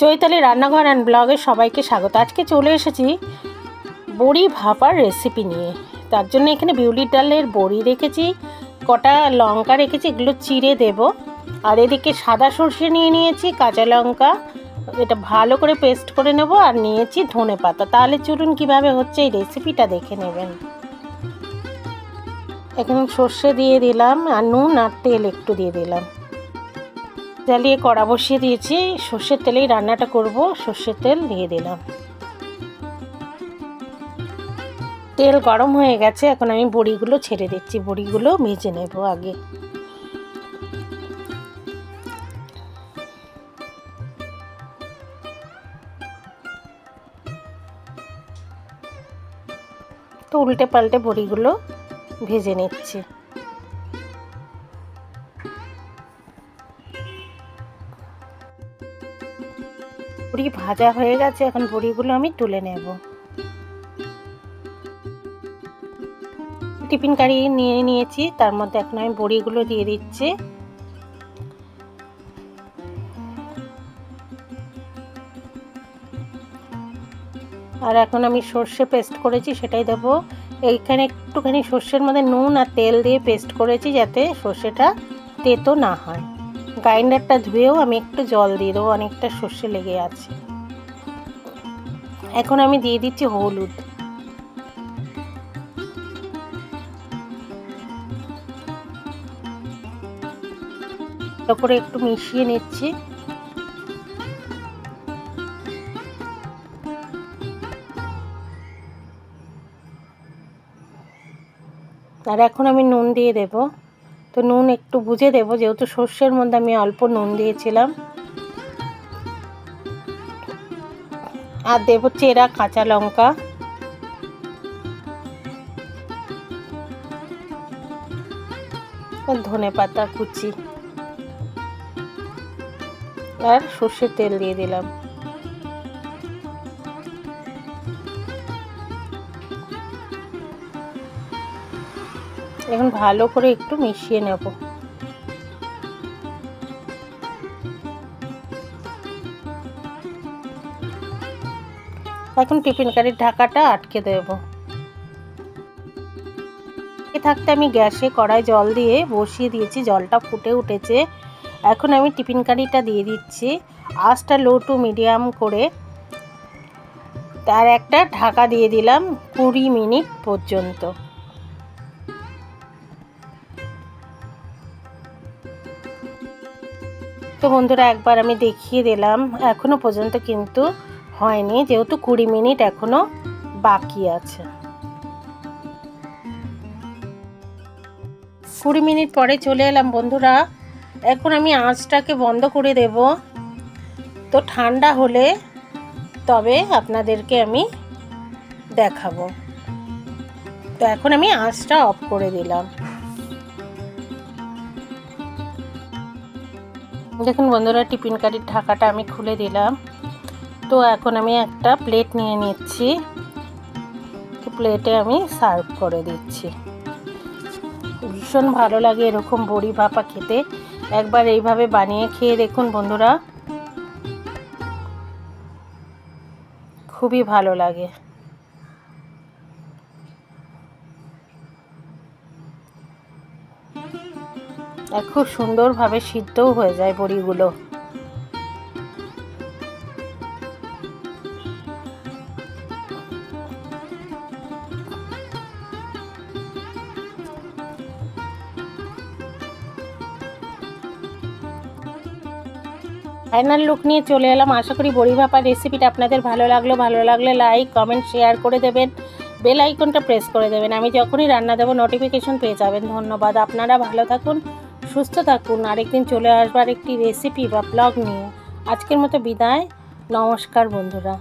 চৈতালি রান্নাঘর অ্যান্ড ব্লগে সবাইকে স্বাগত। আজকে চলে এসেছি বড়ি ভাপার রেসিপি নিয়ে। তার জন্য এখানে বিউলির ডালের বড়ি রেখেছি, কটা লঙ্কা রেখেছি, এগুলো চিড়ে দেব। আর এদিকে সাদা সর্ষে নিয়ে নিয়েছি, কাঁচা লঙ্কা, এটা ভালো করে পেস্ট করে নেব আর নিয়েছি ধনে পাতা। তাহলে চলুন কীভাবে হচ্ছে এই রেসিপিটা দেখে নেবেন। এখন সর্ষে দিয়ে দিলাম আর নুন আর তেল একটু দিয়ে দিলাম। জ্বালিয়ে কড়া বসিয়ে দিয়েছি। সর্ষের তেলেই রান্নাটা করব। সর্ষের তেল দিয়ে দিলাম। তেল গরম হয়ে গেছে। এখন আমি বড়িগুলো ছেড়ে দিচ্ছি। বড়িগুলো ভেজে নেব আগে। তো উল্টে পাল্টে বড়িগুলো ভেজে নিচ্ছি। বড়ি ভাজা হয়ে গেছে, এখন বড়িগুলো আমি তুলে নেব। টিফিন কারি নিয়ে নিয়েছি, তার মধ্যে এখন আমি বড়িগুলো দিয়ে দিচ্ছি। আর এখন আমি সর্ষে পেস্ট করেছি, সেটাই দেবো। এইখানে একটুখানি সর্ষের মধ্যে নুন আর তেল দিয়ে পেস্ট করেছি, যাতে সর্ষেটা তেতো না হয়। গ্রাইন্ডারটা ধুয়েও আমি একটু জল দিয়ে দেবো, অনেকটা সর্ষে লেগে আছে। এখন আমি দিয়ে দিচ্ছি হলুদ। করে একটু মিশিয়ে নিচ্ছি। আর এখন আমি নুন দিয়ে দেব। তো নুন একটু বুঝে দেবো, যেহেতু সর্ষের মধ্যে আমি অল্প নুন দিয়েছিলাম। আর দেব চেরা কাঁচা লঙ্কা। ধনে পাতা কুচি। আর সর্ষের তেল দিয়ে দিলাম। এখন ভালো করে একটু মিশিয়ে নেব। এখন টিফিন কারির ঢাকাটা আটকে দেব। থাকতে আমি গ্যাসে কড়াই জল দিয়ে বসিয়ে দিয়েছি, জলটা ফুটে উঠেছে। এখন আমি টিফিন কারিটা দিয়ে দিচ্ছি। আঁচটা লো টু মিডিয়াম করে তার একটা ঢাকা দিয়ে দিলাম কুড়ি মিনিট পর্যন্ত। তো বন্ধুরা, একবার আমি দেখিয়ে দিলাম। এখনও পর্যন্ত কিন্তু হয়নি, যেহেতু কুড়ি মিনিট এখনও বাকি আছে। কুড়ি মিনিট পরে চলে এলাম বন্ধুরা। এখন আমি আঁচটাকে বন্ধ করে দেব। তো ঠান্ডা হলে তবে আপনাদেরকে আমি দেখাবো। তো এখন আমি আঁচটা অফ করে দিলাম। দেখুন বন্ধুরা, টিফিন কারির ঢাকাটা আমি খুলে দিলাম। তো এখন আমি একটা প্লেট নিয়ে নিচ্ছি। প্লেটে আমি সার্ভ করে দিচ্ছি। ভীষণ ভালো লাগে এরকম বড়ি ভাপা খেতে। একবার এইভাবে বানিয়ে খেয়ে দেখুন বন্ধুরা। খুবই ভালো লাগে। আর খুব সুন্দরভাবে সিদ্ধও হয়ে যায় বড়িগুলো। ফাইনাল লুক নিয়ে চলে এলাম। আশা করি বড়ি ভাপার রেসিপিটা আপনাদের ভালো লাগল। ভালো লাগলে লাইক কমেন্ট শেয়ার করে দেবেন। বেল আইকনটা প্রেস করে দেবেন। আমি যখনই রান্না দেবো নোটিফিকেশন পেয়ে যাবেন। ধন্যবাদ। আপনারা ভালো থাকুন। সুস্থ থাকুন, আরেকদিন চলে আসবার একটি রেসিপি বা ব্লগ নিয়ে। আজকের মতো বিদায়, নমস্কার বন্ধুরা।